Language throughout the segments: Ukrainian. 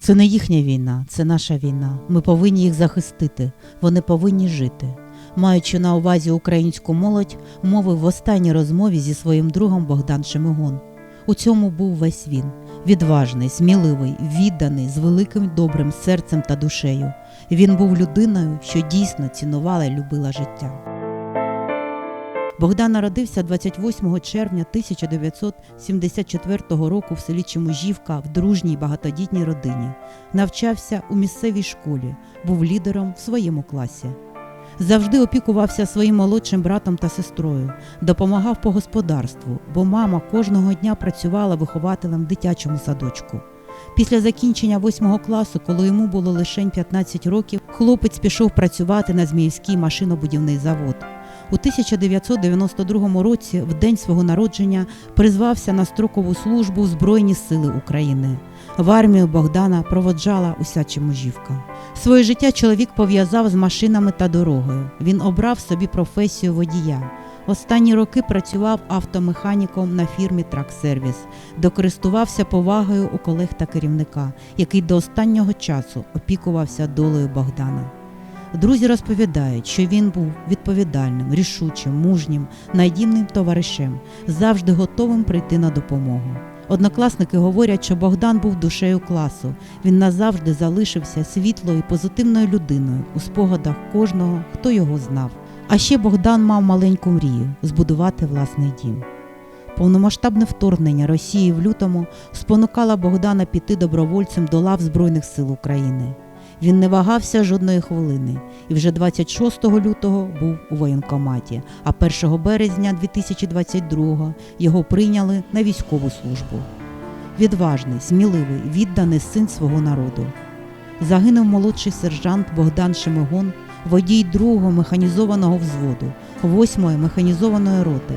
Це не їхня війна, це наша війна. Ми повинні їх захистити. Вони повинні жити. Маючи на увазі українську молодь, мовив в останній розмові зі своїм другом Богдан Шемигон. У цьому був весь він відважний, сміливий, відданий, з великим добрим серцем та душею. Він був людиною, що дійсно цінувала і любила життя. Богдан народився 28 червня 1974 року в селі Чеможівка в дружній багатодітній родині. Навчався у місцевій школі, був лідером в своєму класі. Завжди опікувався своїм молодшим братом та сестрою, допомагав по господарству, бо мама кожного дня працювала вихователем в дитячому садочку. Після закінчення восьмого класу, коли йому було лише 15 років, хлопець пішов працювати на Зміївський машинобудівний завод. У 1992 році, в день свого народження, призвався на строкову службу в Збройні Сили України. В армію Богдана проводжала уся Чеможівка. Своє життя чоловік пов'язав з машинами та дорогою. Він обрав собі професію водія. Останні роки працював автомеханіком на фірмі Траксервіс, де користувався повагою у колег та керівника, який до останнього часу опікувався долею Богдана. Друзі розповідають, що він був відповідальним, рішучим, мужнім, надійним товаришем, завжди готовим прийти на допомогу. Однокласники говорять, що Богдан був душею класу. Він назавжди залишився світлою і позитивною людиною у спогадах кожного, хто його знав. А ще Богдан мав маленьку мрію збудувати власний дім. Повномасштабне вторгнення Росії в лютому спонукало Богдана піти добровольцем до лав Збройних сил України. Він не вагався жодної хвилини і вже 26 лютого був у воєнкоматі, а 1 березня 2022 його прийняли на військову службу. Відважний, сміливий, відданий син свого народу. Загинув молодший сержант Богдан Шемигон, водій 2-го механізованого взводу, 8-ї механізованої роти,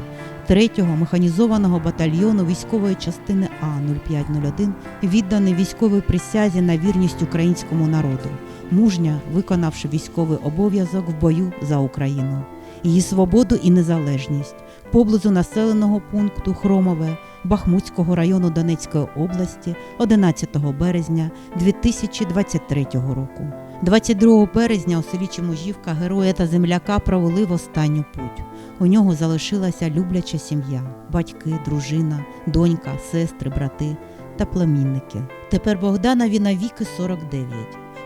3-го механізованого батальйону військової частини А 0501, відданий військовій присязі на вірність українському народу, мужня виконавши військовий обов'язок в бою за Україну, її свободу і незалежність поблизу населеного пункту Хромове Бахмутського району Донецької області 11 березня 2023 року. 22 березня у селі Чеможівка героя та земляка провели в останню путь. У нього залишилася любляча сім'я, батьки, дружина, донька, сестри, брати та племінники. Тепер Богданові навіки 49.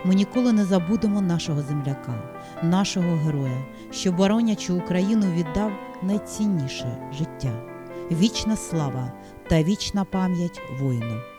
Ми ніколи не забудемо нашого земляка, нашого героя, що, боронячи Україну, віддав найцінніше життя. Вічна слава та вічна пам'ять воїну.